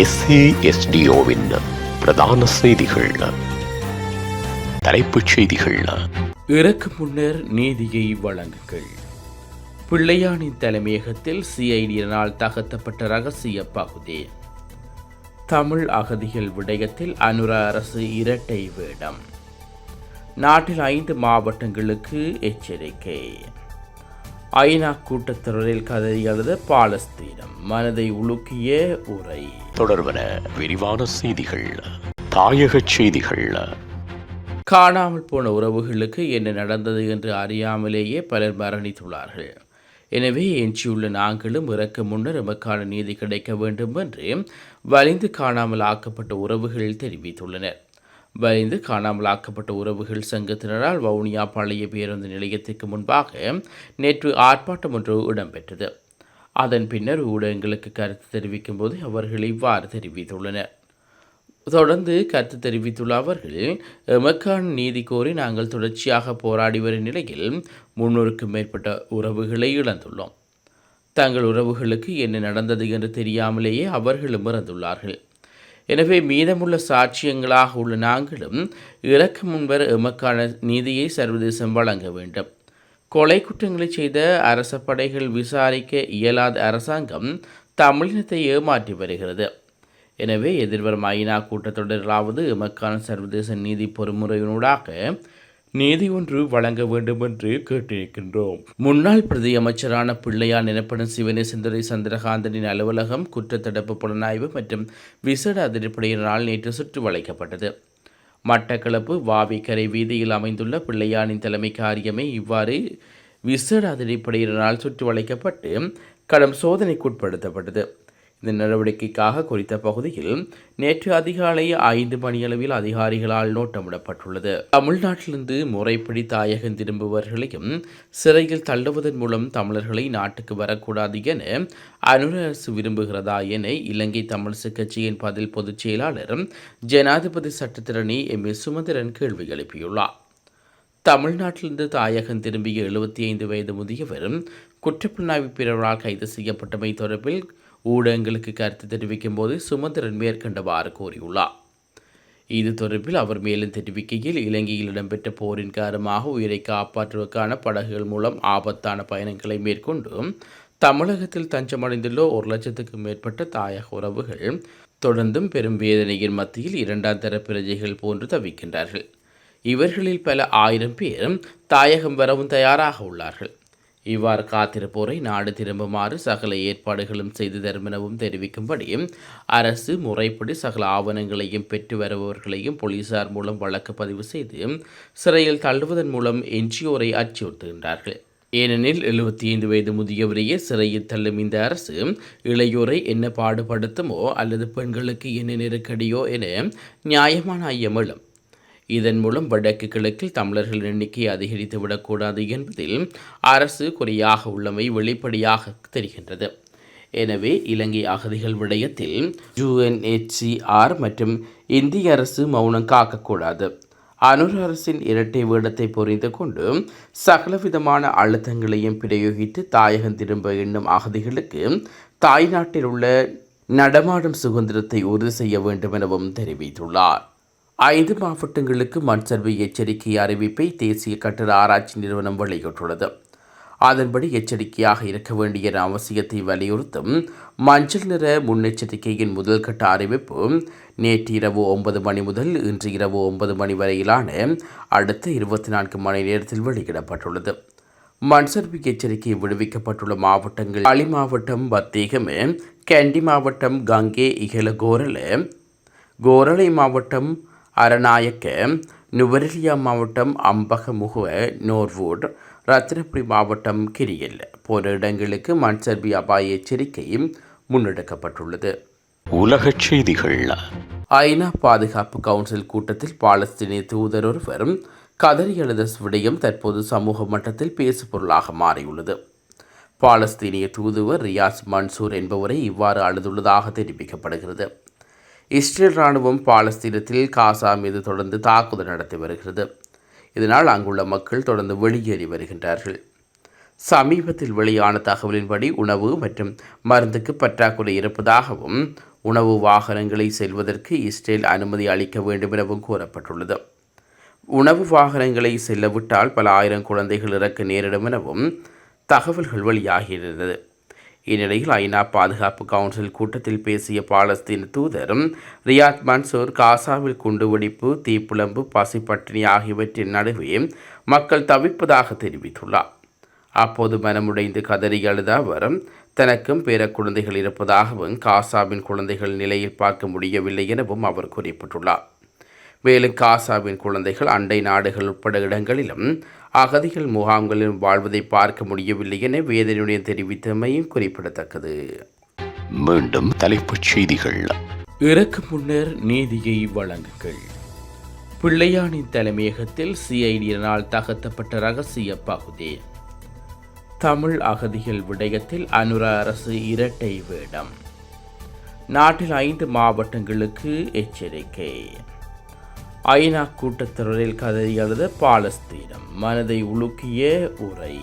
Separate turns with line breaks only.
எஸ்ஏஎஸ்டிஓவின் பிரதான செய்திகள். தலைப்புச் செய்திகள்.
இறக்கு முன்னர் நீதியை வழங்குங்கள். பிள்ளையானின் தலைமையகத்தில் சிஐடியினால் தகர்த்தப்பட்ட ரகசிய பகுதி. தமிழ் அகதிகள் விடயத்தில் அனுர அரசு இரட்டை வேடம். நாட்டில் ஐந்து மாவட்டங்களுக்கு எச்சரிக்கை. ஐநா கூட்டத்தொடரில் கதறி எழுத பாலஸ்தீனம். மனதை உலுக்கிய உரை.
தொடர்பன விரிவான செய்திகள் தாயகச் செய்திகள்.
காணாமல் போன உறவுகளுக்கு என்ன நடந்தது என்று அறியாமலேயே பலர் மரணித்துள்ளார்கள். எனவே எஞ்சியுள்ள நாங்களும் இறக்க முன்னர் எமக்கான நீதி கிடைக்க வேண்டும் என்று வலிந்து காணாமல் ஆக்கப்பட்ட உறவுகள் தெரிவித்துள்ளனர். வலிந்து காணாமல் ஆக்கப்பட்ட உறவுகள் சங்கத்தினரால் வவுனியா பழைய பேருந்து நிலையத்திற்கு முன்பாக நேற்று ஆர்ப்பாட்டம் ஒன்று இடம்பெற்றது. அதன் பின்னர் ஊடகங்களுக்கு கருத்து தெரிவிக்கும் போது அவர்கள் இவ்வாறு தெரிவித்துள்ளனர். தொடர்ந்து கருத்து தெரிவித்துள்ள அவர்கள் எமக்கான நீதி கோரி நாங்கள் தொடர்ச்சியாக போராடி வரும் நிலையில் முன்னூறுக்கும் மேற்பட்ட உறவுகளை இழந்துள்ளோம். தங்கள் உறவுகளுக்கு என்ன நடந்தது என்று தெரியாமலேயே அவர்களும் இறந்துள்ளார்கள். எனவே மீதமுள்ள சாட்சியங்களாக உள்ள நாங்களும் இறக்க முன்வர் எமக்கான நீதியை சர்வதேசம் வழங்க வேண்டும். கொலை குற்றங்களை செய்த அரச படைகள் விசாரிக்க இயலாத அரசாங்கம் தமிழினத்தை ஏமாற்றி வருகிறது. எனவே எதிர்வரும் ஐநா கூட்டத்தொடரிலாவது எமக்கான சர்வதேச நீதி பொறுமுறையினூடாக நீதி ஒன்று வழங்க வேண்டும் என்று கேட்டிருக்கின்றோம். முன்னாள் பிரதி அமைச்சரான பிள்ளையார் எனப்படும் சிவனேசந்தரை சந்திரகாந்தனின் அலுவலகம் குற்றத்தடுப்பு புலனாய்வு மற்றும் விசேட அதிரப்படையினால் நேற்று சுற்றி வளைக்கப்பட்டது மட்டக்களப்பு வாவிக்கரை வீதியில் அமைந்துள்ள பிள்ளையானின் தலைமை காரியமே இவ்வாறு விசேட அதிரப்படையினரால் சுற்றி வளைக்கப்பட்டு கடும் சோதனைக்குட்படுத்தப்பட்டது. இந்த நடவடிக்கைக்காக குறித்த பகுதியில் நேற்று அதிகாலை ஐந்து மணியளவில் அதிகாரிகளால் நோட்டமிடப்பட்டுள்ளது. தமிழ்நாட்டிலிருந்து முறைப்படி தாயகம் திரும்புபவர்களையும் சிறையில் தள்ளுவதன் மூலம் தமிழர்களை நாட்டுக்கு வரக்கூடாது என அனுர அரசு விரும்புகிறதா என இலங்கை தமிழிசை கட்சியின் பதில் பொதுச் செயலாளர் ஜனாதிபதி சட்டத்திரணி எம். எஸ். சுமந்திரன் கேள்வி எழுப்பியுள்ளார். தமிழ்நாட்டிலிருந்து தாயகம் திரும்பிய எழுபத்தி ஐந்து வயது முதியவர் குற்றப்புலனாய்வு பிரிவினால் கைது செய்யப்பட்டமை தொடர்பில் ஊடகங்களுக்கு கருத்து தெரிவிக்கும் போது சுமந்திரன் மேற்கண்டவாறு கூறியுள்ளார். இது தொடர்பில் அவர் மேலும் தெரிவிக்கையில் இலங்கையில் இடம்பெற்ற போரின் காரணமாக உயிரை காப்பாற்றுவதற்கான படகுகள் மூலம் ஆபத்தான பயணங்களை மேற்கொண்டு தமிழகத்தில் தஞ்சமடைந்துள்ள ஒரு லட்சத்துக்கும் மேற்பட்ட தாயக உறவுகள் தொடர்ந்தும் பெரும் வேதனையின் மத்தியில் இரண்டாம் தர பிரஜைகள் போன்று தவிக்கின்றார்கள். இவர்களில் பல ஆயிரம் பேர் தாயகம் வரவும் தயாராக உள்ளார்கள். இவ்வாறு காத்திருப்போரை நாடு திரும்புமாறு சகல ஏற்பாடுகளும் செய்து தரும் எனவும் தெரிவிக்கும்படி அரசு முறைப்படி சகல ஆவணங்களையும் பெற்று வருபவர்களையும் போலீசார் மூலம் வழக்கு பதிவு செய்து சிறையில் தள்ளுவதன் மூலம் எஞ்சியோரை அச்சுறுத்துகின்றார்கள். ஏனெனில் எழுபத்தி ஐந்து வயது முதியவரையே சிறையில் தள்ளும் இந்த அரசு இளையோரை என்ன பாடுபடுத்துமோ அல்லது பெண்களுக்கு என்ன நெருக்கடியோ என நியாயமான ஐயம் எழும் இதன் மூலம் வடக்கு கிழக்கில் தமிழர்கள் எண்ணிக்கை அதிகரித்து விடக்கூடாது என்பதில் அரசு குறையாக உள்ளமை வெளிப்படையாக தெரிகின்றது. எனவே இலங்கை அகதிகள் விடயத்தில் யுஎன்ஹெச்சிஆர் மற்றும் இந்திய அரசு மௌனம் காக்கக்கூடாது. அனுர் அரசின் இரட்டை வேடத்தை புரிந்து கொண்டு சகலவிதமான அழுத்தங்களையும் பிரயோகித்து தாயகம் திரும்ப எண்ணும் அகதிகளுக்கு தாய்நாட்டில் உள்ள நடமாடும் சுதந்திரத்தை உறுதி செய்ய வேண்டும் எனவும் தெரிவித்துள்ளார். ஐந்து மாவட்டங்களுக்கு மண் சர்வை எச்சரிக்கை அறிவிப்பை தேசிய கட்டட ஆராய்ச்சி நிறுவனம் வெளியிட்டுள்ளது. அதன்படி எச்சரிக்கையாக இருக்க வேண்டிய அவசியத்தை வலியுறுத்தும் மஞ்சள் நிற முன்னெச்சரிக்கையின் முதல் கட்ட அறிவிப்பு நேற்று இரவு ஒன்பது மணி முதல் இன்று இரவு ஒன்பது மணி வரையிலான அடுத்த இருபத்தி நான்கு மணி நேரத்தில் வெளியிடப்பட்டுள்ளது. மண்சர்வி எச்சரிக்கை விடுவிக்கப்பட்டுள்ள மாவட்டங்கள் அலி மாவட்டம் பத்தேகமே கேண்டி மாவட்டம் கங்கே இகல கோரல கோரலை மாவட்டம் அரநாயக்க நுவரெலியா மாவட்டம் அம்பகமுகுவ நோர்வூட் ரத்தினபுரி மாவட்டம் கிரியல். போன்ற இடங்களுக்கு மண் சர்பி அபாய எச்சரிக்கையும் முன்னெடுக்கப்பட்டுள்ளது.
உலகச் செய்திகள்.
ஐநா பாதுகாப்பு கவுன்சில் கூட்டத்தில் பாலஸ்தீனிய தூதர் ஒருவர் கதறி எழுத விடயம் தற்போது சமூக மட்டத்தில் பேசுபொருளாக மாறியுள்ளது. பாலஸ்தீனிய தூதுவர் ரியாஸ் மன்சூர் என்பவரை இவ்வாறு அழுதுள்ளதாக தெரிவிக்கப்படுகிறது. இஸ்ரேல் இராணுவம் பாலஸ்தீனத்தில் காசா மீது தொடர்ந்து தாக்குதல் நடத்தி வருகிறது. இதனால் அங்குள்ள மக்கள் தொடர்ந்து வெளியேறி வருகின்றார்கள். சமீபத்தில் வெளியான தகவலின்படி உணவு மற்றும் மருந்துக்கு பற்றாக்குறை இருப்பதாகவும் உணவு வாகனங்களை செல்வதற்கு இஸ்ரேல் அனுமதி அளிக்க வேண்டும் எனவும் கூறப்பட்டுள்ளது. உணவு வாகனங்களை செல்லவிட்டால் பல ஆயிரம் குழந்தைகள் இறக்க நேரிடும் எனவும் தகவல்கள் வெளியாகியிருந்தது. இந்நிலையில் ஐநா பாதுகாப்பு கவுன்சில் கூட்டத்தில் பேசிய பாலஸ்தீன தூதர் ரியாத் மன்சூர் காசாவில் குண்டுவெடிப்பு தீப்புழம்பு பசிப்பட்டினி ஆகியவற்றின் நடுவே மக்கள் தவிப்பதாக தெரிவித்துள்ளார். அப்போது மனமுடைந்து கதறி அழுத அவர் தனக்கும் பேர குழந்தைகள் இருப்பதாகவும் காசாவின் குழந்தைகள் நிலையில் பார்க்க முடியவில்லை எனவும் அவர் குறிப்பிட்டுள்ளார். மேலும் காசாவின் குழந்தைகள் அண்டை நாடுகள் உட்பட இடங்களிலும் அகதிகள் முகாம்களிலும் வாழ்வதை பார்க்க முடியவில்லை என வேதனையுடன் தெரிவித்தமையும் குறிப்பிடத்தக்கது.
மீண்டும் தலைப்புச் செய்திகள்.
இறக்கு முன்னர் நீதியை வழங்குங்கள். பிள்ளையானின் தலைமையகத்தில் சிஐடியினால் தகர்த்தப்பட்ட ரகசிய பகுதி. தமிழ் அகதிகள் விடயத்தில் அனுரா அரசு இரட்டை வேடம். நாட்டில் ஐந்து மாவட்டங்களுக்கு எச்சரிக்கை. ஐநா கூட்டத்தொடரில் கதறி எழுத பாலஸ்தீனம். மனதை உலுக்கிய உரை.